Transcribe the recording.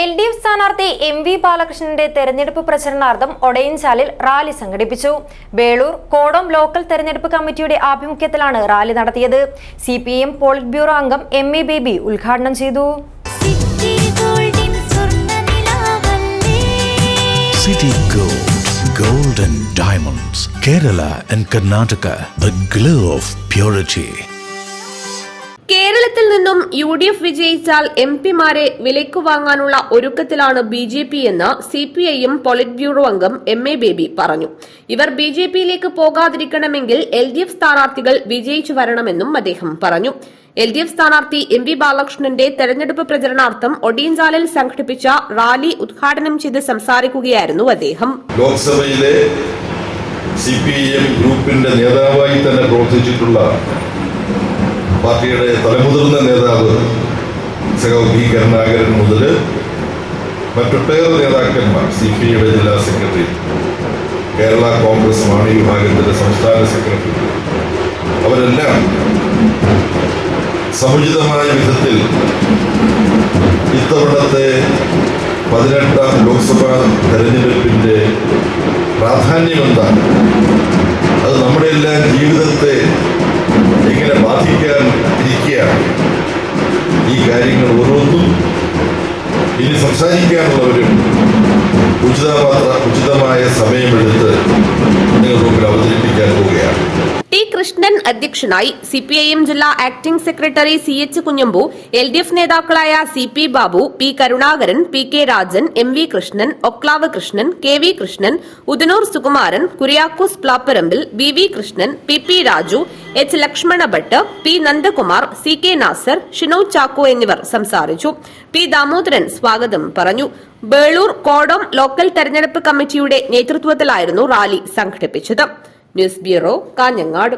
L D F സ്ഥാനാർത്ഥി M V ബാലകൃഷ്ണന്റെ തെരഞ്ഞെടുപ്പ് പ്രചരണാർത്ഥം ഒടയൻചാലിൽ റാലി സംഘടിപ്പിച്ചു. വേളൂർ കോടം ലോക്കൽ തെരഞ്ഞെടുപ്പ് കമ്മിറ്റിയുടെ ആഭിമുഖ്യത്തിലാണ് റാലി നടത്തിയത്. C P M polit bureau അംഗം എം എ ബേബി ഉദ്ഘാടനം ചെയ്തു. സിറ്റി ഗോൾഡിൻ സ്വർണനിലാവല്ലേ City Gold, Gold and Diamonds, Kerala and Karnataka, the glow of purity. നിന്നും യു ഡി എഫ് വിജയിച്ചാൽ എം പിമാരെ വിലയ്ക്ക് വാങ്ങാനുള്ള ഒരുക്കത്തിലാണ് ബി ജെ പി എന്ന് C P I M polit bureau അംഗം എം എ ബേബി പറഞ്ഞു. ഇവർ ബി ജെ പിയിലേക്ക് പോകാതിരിക്കണമെങ്കിൽ എൽ ഡി എഫ് സ്ഥാനാർത്ഥികൾ വിജയിച്ചു വരണമെന്നും അദ്ദേഹം പറഞ്ഞു. എൽ ഡി എഫ് സ്ഥാനാർത്ഥി എം വി ബാലകൃഷ്ണന്റെ തെരഞ്ഞെടുപ്പ് പ്രചരണാർത്ഥം ഒടിയൻചാലിൽ സംഘടിപ്പിച്ച റാലി ഉദ്ഘാടനം ചെയ്ത് സംസാരിക്കുകയായിരുന്നു അദ്ദേഹം. ലോക്സഭയിലെ സി പി ഐ എം ഗ്രൂപ്പിന്റെ നേതാവായി തന്നെ പ്രവർത്തിച്ചിട്ടുള്ള പാർട്ടിയുടെ തലമുതിർന്ന നേതാവ് സഖാവ് ബി കരുണാകരൻ മുതൽ മറ്റൊട്ടേറെ നേതാക്കന്മാർ സി പി ഐയുടെ ജില്ലാ സെക്രട്ടറി കേരള കോൺഗ്രസ് മാണി വിഭാഗത്തിന്റെ സംസ്ഥാന സെക്രട്ടറി അവരെല്ലാം സമുചിതമായ വിധത്തിൽ ഇത്തവണത്തെ പതിനെട്ടാം ലോക്സഭാ തെരഞ്ഞെടുപ്പിന്റെ പ്രാധാന്യം എന്താണ് ഇരിക്കുകയാണ്. ഈ കാര്യങ്ങൾ ഓരോന്നും ഇനി സംസാരിക്കാനുള്ളവരും ഉചിതപാത്ര ഉചിതമായ സമയമെടുത്ത് നിങ്ങൾ മുമ്പിൽ അവതരിപ്പിക്കാൻ പോവുകയാണ്. ടി കൃഷ്ണൻ അധ്യക്ഷനായി സിപിഐഎം ജില്ലാ acting secretary C H Kunhambu L D F നേതാക്കളായ C P Babu P Karunakaran P K Rajan M V Krishnan Oklav Krishnan K V Krishnan Udinur Sukumaran Kuriakose Plapparambil B V Krishnan P P Raju H Lakshmana Bhat P Nandakumar C K Nasar Shino Chacko എന്നിവർ സംസാരിച്ചു. P Damodaran സ്വാഗതം പറഞ്ഞു. Belur കോടം local തെരഞ്ഞെടുപ്പ് കമ്മിറ്റിയുടെ നേതൃത്വത്തിലായിരുന്നു rally സംഘടിപ്പിച്ചത്. News bureau Kanhangad.